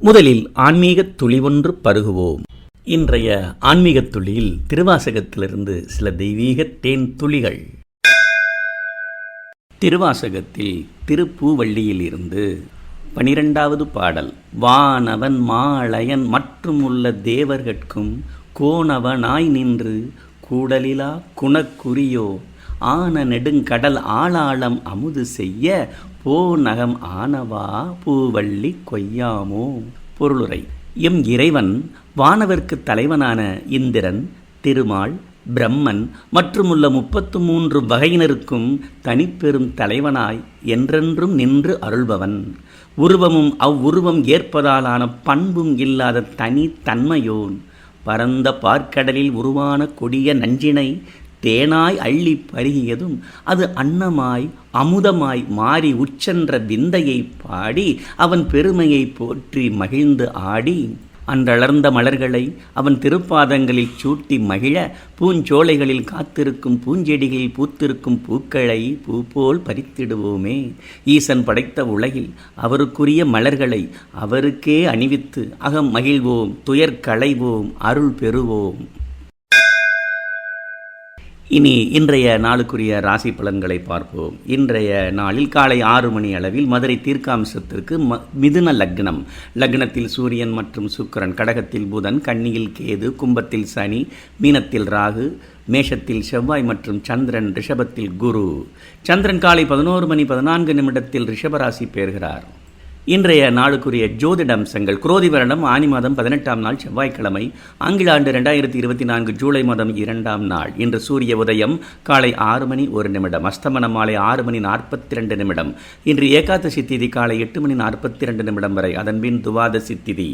முதலில் ஆன்மீகத் துளி ஒன்று பருகுவோம். இன்றைய ஆன்மீகத் துளியில் திருவாசகத்திலிருந்து சில தெய்வீக தேன் துளிகள். திருவாசகத்தில் திருப்பூவள்ளியில் இருந்து பனிரெண்டாவது பாடல் வானவன் மாளையன் மற்றும் உள்ள தேவர்கட்கும் கோணவனாய் நின்று கூடலிலா குணக்குரியோ ஆன நெடுங்கடல் ஆளாளம் அமுது செய்ய போநகம் ஆனவா பூவள்ளி கொய்யாமோ? பொருளுரை. எம் இறைவன் வானவர்க்கு தலைவனான இந்திரன் திருமால் பிரம்மன் மற்றுமுள்ள முப்பத்து மூன்று வகையினருக்கும் தனிப்பெரும் தலைவனாய் என்றென்றும் நின்று அருள்பவன். உருவமும் அவ்வுருவம் ஏற்பதாலான பண்பும் இல்லாத தனி தன்மையோன் பரந்த பார்க்கடலில் உருவான கொடிய நஞ்சினை தேனாய் அள்ளி பருகியதும் அது அன்னமாய் அமுதமாய் மாறி உச்சென்ற விந்தையை பாடி அவன் பெருமையை போற்றி மகிழ்ந்து ஆடி. அன்றளர்ந்த மலர்களை அவன் திருப்பாதங்களில் சூட்டி மகிழ பூஞ்சோலைகளில் காத்திருக்கும் பூஞ்செடிகளில் பூத்திருக்கும் பூக்களை பூ போல் பறித்திடுவோமே. ஈசன் படைத்த உலகில் அவருக்குரிய மலர்களை அவருக்கே அணிவித்து அகம் மகிழ்வோம் துயர் களைவோம் அருள் பெறுவோம். இனி இன்றைய நாளுக்குரிய ராசி பலன்களை பார்ப்போம். இன்றைய நாளில் காலை ஆறு மணி அளவில் மதுரை தீர்க்காம்சத்திற்கு ம மிதுன லக்னம். லக்னத்தில் சூரியன் மற்றும் சுக்கிரன் கடகத்தில் புதன் கன்னியில் கேது கும்பத்தில் சனி மீனத்தில் ராகு மேஷத்தில் செவ்வாய் மற்றும் சந்திரன் ரிஷபத்தில் குரு. சந்திரன் காலை பதினோரு மணி பதினான்கு நிமிடத்தில் ரிஷபராசி பெறுகிறார் இன்றைய நாளுக்குரிய ஜோதிட அம்சங்கள் குரோதி வருடம் ஆனி மாதம் பதினெட்டாம் நாள் செவ்வாய்க்கிழமை ஆங்கில ஆண்டு ரெண்டாயிரத்தி இருபத்தி நான்கு ஜூலை மாதம் இரண்டாம் நாள். இன்று சூரிய உதயம் காலை ஆறு மணி ஒரு நிமிடம் அஸ்தமனம் மாலை ஆறு மணி நாற்பத்தி ரெண்டு நிமிடம். இன்று ஏகாதசி திதி காலை எட்டு மணி நாற்பத்தி ரெண்டு நிமிடம் வரை அதன்பின் துவாதசி திதி.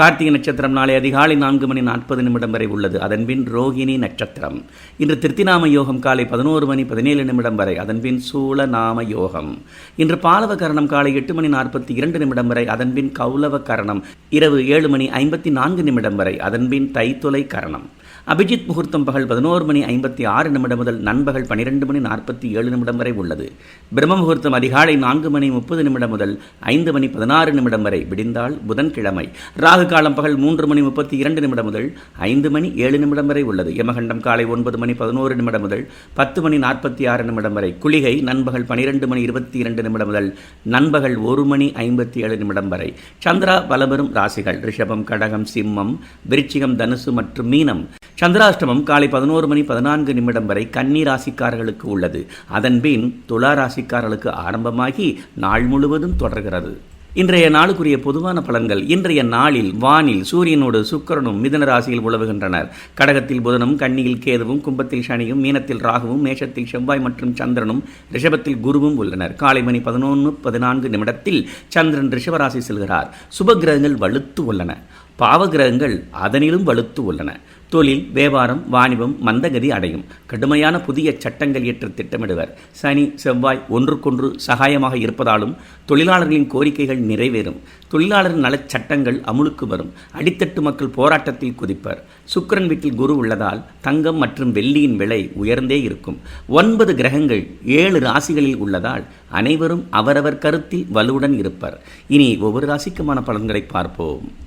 கார்த்திகை நட்சத்திரம் நாளை அதிகாலை நான்கு மணி நாற்பது நிமிடம் வரை உள்ளது அதன்பின் ரோஹிணி நட்சத்திரம். இன்று திருத்திநாம யோகம் காலை பதினோரு மணி பதினேழு நிமிடம் வரை அதன்பின் சூளநாம யோகம். இன்று பாலவகரணம் காலை எட்டு மணி நாற்பத்தி இரண்டு நிமிடம் வரை அதன்பின் கௌலவ கரணம். இரவு ஏழு மணி ஐம்பத்தி நான்கு நிமிடம் வரை அதன்பின் தைத்துளை கரணம். அபிஜித் முகூர்த்தம் பகல் பதினோரு மணி ஐம்பத்தி ஆறு நிமிடம் முதல் நண்பகல் பனிரெண்டு மணி நாற்பத்தி ஏழு நிமிடம் வரை உள்ளது. பிரம்ம முகூர்த்தம் அதிகாலை நான்கு மணி முப்பது நிமிடம் முதல் ஐந்து மணி பதினாறு நிமிடம் வரை விடிந்தால் புதன்கிழமை. ராகு காலம் பகல் மூன்று மணி முப்பத்தி இரண்டு நிமிடம் முதல் ஐந்து மணி ஏழு நிமிடம் வரை உள்ளது. யமகண்டம் காலை ஒன்பது மணி பதினோரு நிமிடம் முதல் பத்து மணி நாற்பத்தி ஆறு நிமிடம் வரை. குளிகை நண்பகல் பனிரெண்டு மணி இருபத்தி இரண்டு நிமிடம் முதல் நண்பகல் ஒரு மணி ஐம்பத்தி ஏழு நிமிடம் வரை. சந்திரா பலபெரும் ராசிகள் ரிஷபம் கடகம் சிம்மம் விருச்சிகம் தனுசு மற்றும் மீனம். சந்திராஷ்டமம் காலை பதினோரு மணி பதினான்கு நிமிடம் வரை கன்னி ராசிக்காரர்களுக்கு உள்ளது. அதன்பின் துலா ராசிக்காரர்களுக்கு ஆரம்பமாகி நாள் முழுவதும் தொடர்கிறது. இன்றைய நாளுக்குரிய பொதுவான பலன்கள் இன்றைய நாளில் வானில் சூரியனோடு சுக்கரனும் மிதன ராசியில் உழவுகின்றனர். கடகத்தில் புதனும் கன்னியில் கேதுவும் கும்பத்தில் சனியும் மீனத்தில் ராகுவும் மேஷத்தில் செவ்வாய் மற்றும் சந்திரனும் ரிஷபத்தில் குருவும் உள்ளனர். காலை மணி பதினொன்று பதினான்கு நிமிடத்தில் சந்திரன் ரிஷபராசி செல்கிறார். சுப கிரகங்கள் வலுத்து உள்ளன. பாவகிரகங்கள் அதனிலும் வலுத்து உள்ளன. தொழில் வியாபாரம் வாணிபம் மந்தகதி அடையும். கடுமையான புதிய சட்டங்கள் ஏற்று திட்டமிடுவர். சனி செவ்வாய் ஒன்றுக்கொன்று சகாயமாக இருப்பதாலும் தொழிலாளர்களின் கோரிக்கைகள் நிறைவேறும். தொழிலாளர் நலச் சட்டங்கள் அமுலுக்கு வரும். அடித்தட்டு மக்கள் போராட்டத்தில் குதிப்பர். சுக்கரன் வீட்டில் குரு உள்ளதால் தங்கம் மற்றும் வெள்ளியின் விலை உயர்ந்தே இருக்கும். ஒன்பது கிரகங்கள் ஏழு ராசிகளில் உள்ளதால் அனைவரும் அவரவர் கருத்தில் வலுவுடன் இருப்பர். இனி ஒவ்வொரு ராசிக்குமான பலன்களை பார்ப்போம்.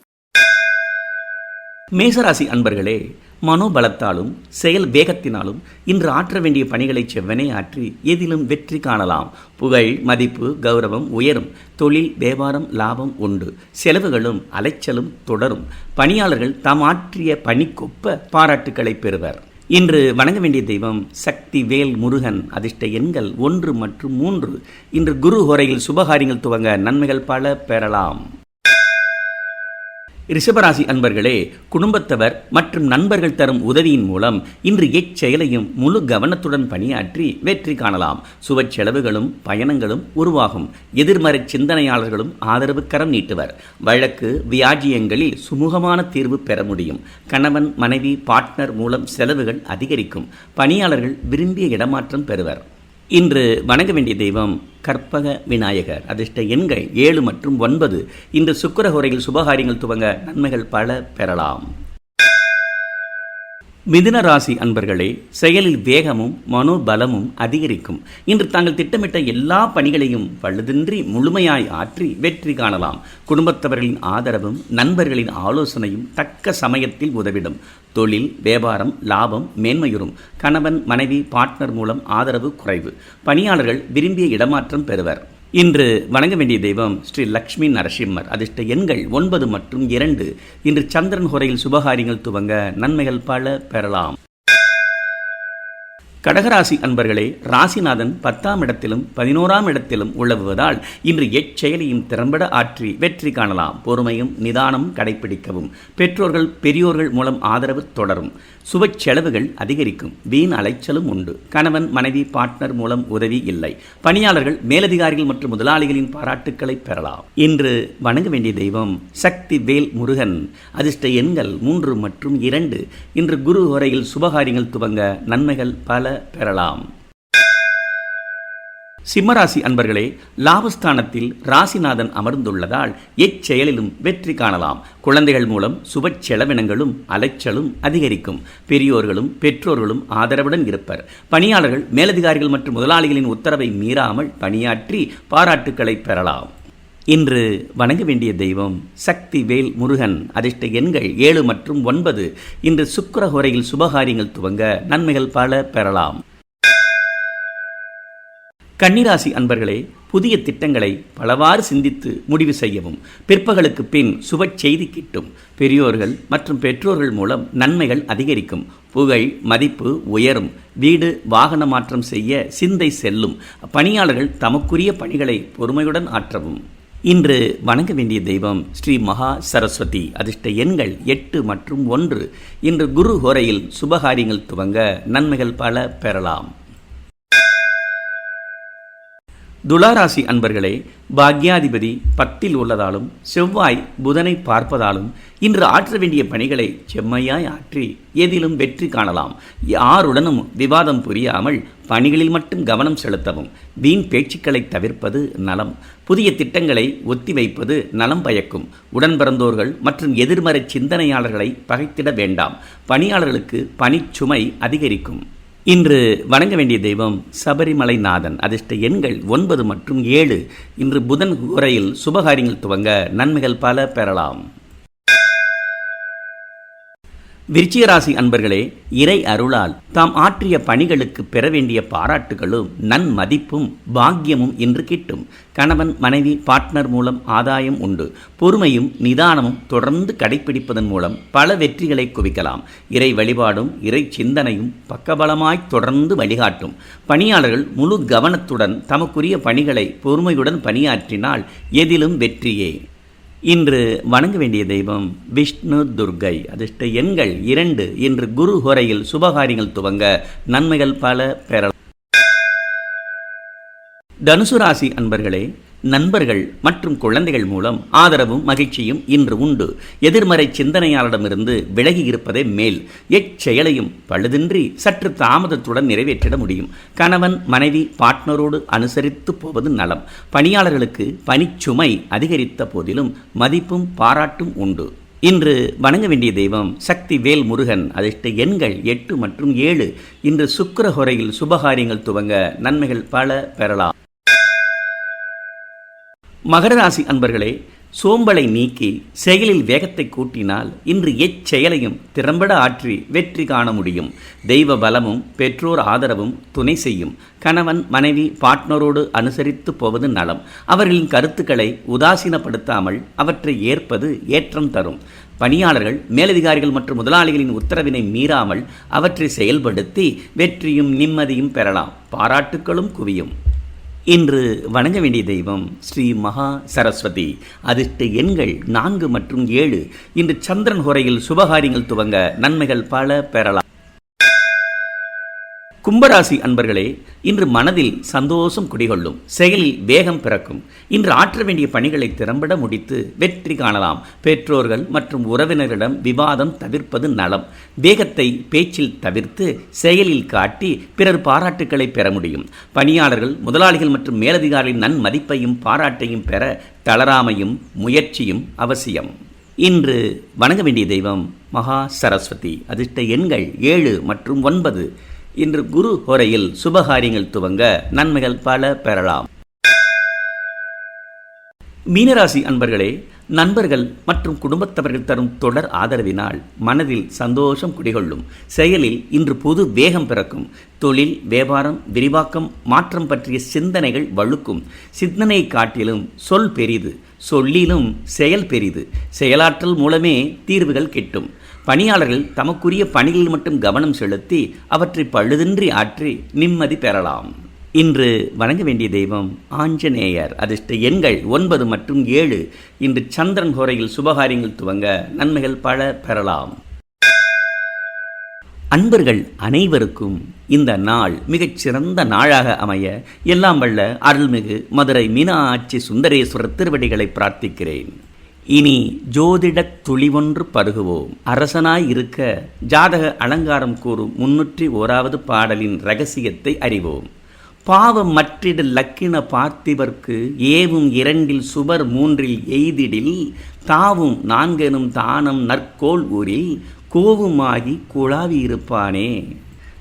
மேசராசி அன்பர்களே மனோபலத்தாலும் செயல் வேகத்தினாலும் இன்று ஆற்ற வேண்டிய பணிகளை செவ்வனே ஆற்றி எதிலும் வெற்றி காணலாம். புகழ் மதிப்பு கௌரவம் உயரும். தொழில் வியாபாரம் லாபம் உண்டு. செலவுகளும் அலைச்சலும் தொடரும். பணியாளர்கள் தாம் ஆற்றிய பணிக்கொப்ப பாராட்டுக்களை பெறுவர். இன்று வணங்க வேண்டிய தெய்வம் சக்தி வேல் முருகன் அதிர்ஷ்ட எண்கள் ஒன்று மற்றும் மூன்று. இன்று குரு ஹோரையில் சுபகாரியங்கள் துவங்க நன்மைகள் பல பெறலாம். ரிஷபராசி அன்பர்களே குடும்பத்தவர் மற்றும் நண்பர்கள் தரும் உதவியின் மூலம் இன்று எச்செயலையும் முழு கவனத்துடன் பணியாற்றி வெற்றி காணலாம். சுப செலவுகளும் பயணங்களும் உருவாகும். எதிர்மறை சிந்தனையாளர்களும் ஆதரவு கரம் நீட்டுவர். வழக்கு வியாஜியங்களில் சுமூகமான தீர்வு பெற முடியும். கணவன் மனைவி பார்ட்னர் மூலம் செலவுகள் அதிகரிக்கும். பணியாளர்கள் விரும்பிய இடமாற்றம் பெறுவர். இன்று வணங்க வேண்டிய தெய்வம் கற்பக விநாயகர். அதிர்ஷ்ட எண்கள் ஏழு மற்றும் ஒன்பது. இன்று சுக்கரஹோரையில் சுபகாரியங்கள் துவங்க நன்மைகள் பல பெறலாம். மிதுன ராசி அன்பர்களே செயலில் வேகமும் மனோபலமும் அதிகரிக்கும். இன்று தாங்கள் திட்டமிட்ட எல்லா பணிகளையும் பழுதின்றி முழுமையாய் ஆற்றி வெற்றி காணலாம். குடும்பத்தவர்களின் ஆதரவும் நண்பர்களின் ஆலோசனையும் தக்க சமயத்தில் உதவிடும். தொழில் வியாபாரம் லாபம் மேன்மையுறும். கணவன் மனைவி பார்ட்னர் மூலம் ஆதரவு குறைவு. பணியாளர்கள் விரும்பிய இடமாற்றம் பெறுவர். இன்று வணங்க வேண்டிய தெய்வம் ஸ்ரீ லக்ஷ்மி நரசிம்மர். அதிர்ஷ்ட எண்கள் ஒன்பது மற்றும் இரண்டு. இன்று சந்திரன் ஹொரையில் சுபகாரியங்கள் துவங்க நன்மைகள் பல பெறலாம். கடகராசி அன்பர்களே ராசிநாதன் பத்தாம் இடத்திலும் பதினோராம் இடத்திலும் உழவுவதால் இன்று எச்செயலையும் திறம்பட ஆற்றி வெற்றி காணலாம். பொறுமையும் நிதானம் கடைபிடிக்கவும். பெற்றோர்கள் பெரியோர்கள் மூலம் ஆதரவு தொடரும். சுப செலவுகள் அதிகரிக்கும். வீண் அலைச்சலும் உண்டு. கணவன் மனைவி பார்ட்னர் மூலம் உதவி இல்லை. பணியாளர்கள் மேலதிகாரிகள் மற்றும் முதலாளிகளின் பாராட்டுக்களை பெறலாம். இன்று வணங்க வேண்டிய தெய்வம் சக்தி வேல் முருகன். அதிர்ஷ்ட எண்கள் மூன்று மற்றும் இரண்டு. இன்று குரு உரையில் சுபகாரியங்கள் துவங்க நன்மைகள் பல பெறலாம். சிம்மராசி அன்பர்களே லாபஸ்தானத்தில் ராசிநாதன் அமர்ந்துள்ளதால் எச்செயலிலும் வெற்றி காணலாம். குழந்தைகள் மூலம் சுப செலவினங்களும் அலைச்சலும் அதிகரிக்கும். பெரியோர்களும் பெற்றோர்களும் ஆதரவுடன் இருப்பர். பணியாளர்கள் மேலதிகாரிகள் மற்றும் முதலாளிகளின் உத்தரவை மீறாமல் பணியாற்றி பாராட்டுக்களை பெறலாம். இன்று வணங்க வேண்டிய தெய்வம் சக்தி வேல் முருகன். அதிர்ஷ்ட எண்கள் ஏழு மற்றும் ஒன்பது. இன்று சுக்கரஹோரையில் சுபகாரியங்கள் துவங்க நன்மைகள் பல பெறலாம். கன்னிராசி அன்பர்களே புதிய திட்டங்களை பலவாறு சிந்தித்து முடிவு செய்யவும் பிற்பகலுக்கு பின் சுப செய்தி கிட்டும். பெரியோர்கள் மற்றும் பெற்றோர்கள் மூலம் நன்மைகள் அதிகரிக்கும். புகழ் மதிப்பு உயரும். வீடு வாகன மாற்றம் செய்ய சிந்தை செல்லும். பணியாளர்கள் தமக்குரிய பணிகளை பொறுமையுடன் ஆற்றவும். இன்று வணங்க வேண்டிய தெய்வம் ஸ்ரீ மகா சரஸ்வதி. அதிர்ஷ்ட எண்கள் எட்டு மற்றும் ஒன்று. இன்று குரு ஹோரையில் சுபகாரியங்கள் துவங்க நன்மைகள் பல பெறலாம். துளாராசி அன்பர்களே பாக்யாதிபதி பத்தில் உள்ளதாலும் செவ்வாய் புதனை பார்ப்பதாலும் இன்று ஆற்ற வேண்டிய பணிகளை செம்மையாய் ஆற்றி எதிலும் வெற்றி காணலாம். யாருடனும் விவாதம் புரியாமல் பணிகளில் மட்டும் கவனம் செலுத்தவும் வீண் பேச்சுக்களை தவிர்ப்பது நலம். புதிய திட்டங்களை ஒத்திவைப்பது நலம் பயக்கும். உடன் பிறந்தோர்கள் மற்றும் எதிர்மறை சிந்தனையாளர்களை பகைத்திட வேண்டாம். பணியாளர்களுக்கு பணிச்சுமை அதிகரிக்கும். இன்று வணங்க வேண்டிய தெய்வம் சபரிமலை நாதன் அதிர்ஷ்ட எண்கள் ஒன்பது மற்றும் ஏழு. இன்று புதன் உரையில் சுபகாரியங்கள் துவங்க நன்மைகள் பல பெறலாம். விருச்சிகராசி அன்பர்களே இறை அருளால் தாம் ஆற்றிய பணிகளுக்கு பெற வேண்டிய பாராட்டுகளும் நன்மதிப்பும் பாக்கியமும் இன்று கிட்டும். கணவன் மனைவி பார்ட்னர் மூலம் ஆதாயம் உண்டு. பொறுமையும் நிதானமும் தொடர்ந்து கடைபிடிப்பதன் மூலம் பல வெற்றிகளை குவிக்கலாம். இறை வழிபாடும் இறை சிந்தனையும் பக்கபலமாய் தொடர்ந்து வழிகாட்டும். பணியாளர்கள் முழு கவனத்துடன் தமக்குரிய பணிகளை பொறுமையுடன் பணியாற்றினால் எதிலும் வெற்றியே. இன்று வணங்க வேண்டிய தெய்வம் விஷ்ணு துர்கை. அதிர்ஷ்ட எண்கள் இரண்டு. இன்று குரு ஹொரையில் சுபகாரியங்கள் துவங்க நன்மைகள் பல பெறலாம். தனுசு ராசி அன்பர்களே நண்பர்கள் மற்றும் குழந்தைகள் மூலம் ஆதரவும் மகிழ்ச்சியும் இன்று உண்டு. எதிர்மறை சிந்தனையாளரிடமிருந்து விலகி இருப்பதே மேல். எச்செயலையும் பழுதின்றி சற்று தாமதத்துடன் நிறைவேற்றிட முடியும். கணவன் மனைவி பார்ட்னரோடு அனுசரித்து போவது நலம். பணியாளர்களுக்கு பணிச்சுமை அதிகரித்த போதிலும் மதிப்பும் பாராட்டும் உண்டு. இன்று வணங்க வேண்டிய தெய்வம் சக்தி வேல் முருகன். அதிர்ஷ்ட எண்கள் எட்டு மற்றும் ஏழு. இன்று சுக்கரஹொரையில் சுபகாரியங்கள் துவங்க நன்மைகள் பல பெறலாம். மகர ராசி அன்பர்களே சோம்பலை நீக்கி செயலில் வேகத்தை கூட்டினால் இன்று எச்செயலையும் திறம்பட ஆற்றி வெற்றி காண முடியும். தெய்வ பலமும் பெற்றோர் ஆதரவும் துணை செய்யும். கணவன் மனைவி பாட்னரோடு அனுசரித்து போவது நலம். அவர்களின் கருத்துக்களை உதாசீனப்படுத்தாமல் அவற்றை ஏற்பது ஏற்றம் தரும். பணியாளர்கள் மேலதிகாரிகள் மற்றும் முதலாளிகளின் உத்தரவினை மீறாமல் அவற்றை செயல்படுத்தி வெற்றியும் நிம்மதியும் பெறலாம். பாராட்டுக்களும் குவியும். இன்று வணங்க வேண்டிய தெய்வம் ஸ்ரீ மகா சரஸ்வதி. அதிர்ஷ்ட எண்கள் நான்கு மற்றும் ஏழு. இன்று சந்திரன் உரையில் சுபகாரியங்கள் துவங்க நன்மைகள் பல பெறலாம். கும்பராசி அன்பர்களே இன்று மனதில் சந்தோஷம் குடிகொள்ளும் செயலில் வேகம் பிறக்கும் இன்று ஆற்ற வேண்டிய பணிகளை திறம்பட முடித்து வெற்றி காணலாம். பெற்றோர்கள் மற்றும் உறவினரிடம் விவாதம் தவிர்ப்பது நலம். வேகத்தை பேச்சில் தவிர்த்து செயலில் காட்டி பிறர் பாராட்டுக்களை பெற முடியும். பணியாளர்கள் முதலாளிகள் மற்றும் மேலதிகாரிகளின் நன்மதிப்பையும் பாராட்டையும் பெற தளராமையும் முயற்சியும் அவசியம். இன்று வணங்க வேண்டிய தெய்வம் மகா சரஸ்வதி. அதிர்ஷ்ட எண்கள் ஏழு மற்றும் ஒன்பது. இன்று குரு ஹோரையில் சுபகாரியங்கள் துவங்க நன்மைகள் பல பெறலாம். மீனராசி அன்பர்களே நண்பர்கள் மற்றும் குடும்பத்தவர்கள் தரும் தொடர் ஆதரவினால் மனதில் சந்தோஷம் குடிகொள்ளும். செயலில் இன்று புது வேகம் பிறக்கும். தொழில் வியாபாரம் விரிவாக்கம் மாற்றம் பற்றிய சிந்தனைகள் வழுக்கும். சிந்தனை காட்டிலும் சொல் பெரிது சொல்லிலும் செயல் பெரிது. செயலாற்றல் மூலமே தீர்வுகள் கிட்டும். பணியாளர்கள் தமக்குரிய பணிகளில் மட்டும் கவனம் செலுத்தி அவற்றை பழுதின்றி ஆற்றி நிம்மதி பெறலாம். இன்று வணங்க வேண்டிய தெய்வம் ஆஞ்சநேயர். அதிர்ஷ்ட எண்கள் ஒன்பது மற்றும் ஏழு. இன்று சந்திரன் ஹோரையில் சுபகாரியங்கள் துவங்க நன்மைகள் பல பெறலாம். அன்பர்கள் அனைவருக்கும் இந்த நாள் மிகச் சிறந்த நாளாக அமைய எல்லாம் வல்ல அருள்மிகு மதுரை மீனாட்சி சுந்தரேஸ்வரர் திருவடிகளை பிரார்த்திக்கிறேன். இனி ஜோதிடத் துளிவொன்று பருகுவோம். அரசனாய் இருக்க ஜாதக அலங்காரம் கூறும் முன்னூற்றி ஓராவது பாடலின் ரகசியத்தை அறிவோம். பாவம் மற்றிட லக்கின பார்த்திவர்க்கு ஏவும் இரண்டில் சுவர் மூன்றில் எய்திடில் தாவும் நான்கெனும் தானம் நற்கோள் ஊரில் கோவுமாகி குழாவி இருப்பானே.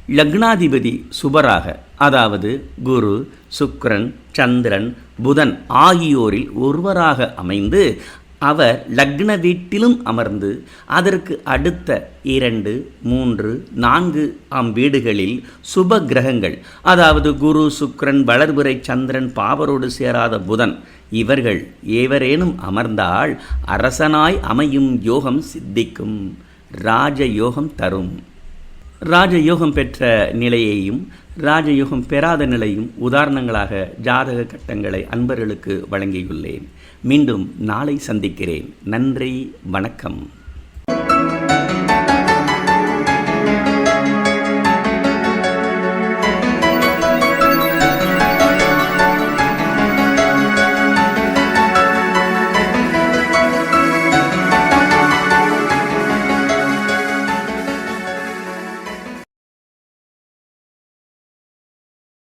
லக்னாதிபதி சுபராக அதாவது குரு சுக்ரன் சந்திரன் புதன் ஆகியோரில் ஒருவராக அமைந்து அவர் லக்ன வீட்டிலும் அமர்ந்து அதற்கு அடுத்த இரண்டு மூன்று நான்கு ஆம் வீடுகளில் சுப கிரகங்கள் அதாவது குரு சுக்ரன் வளர்புரை சந்திரன் பாவரோடு சேராத புதன் இவர்கள் ஏவரேனும் அமர்ந்தால் அரசனாய் அமையும் யோகம் சித்திக்கும் ராஜயோகம் தரும். ராஜயோகம் பெற்ற நிலையையும் ராஜயோகம் பெறாத நிலையும் உதாரணங்களாக ஜாதக கட்டங்களை அன்பர்களுக்கு வழங்கியுள்ளேன். மீண்டும் நாளை சந்திக்கிறேன். நன்றி வணக்கம்.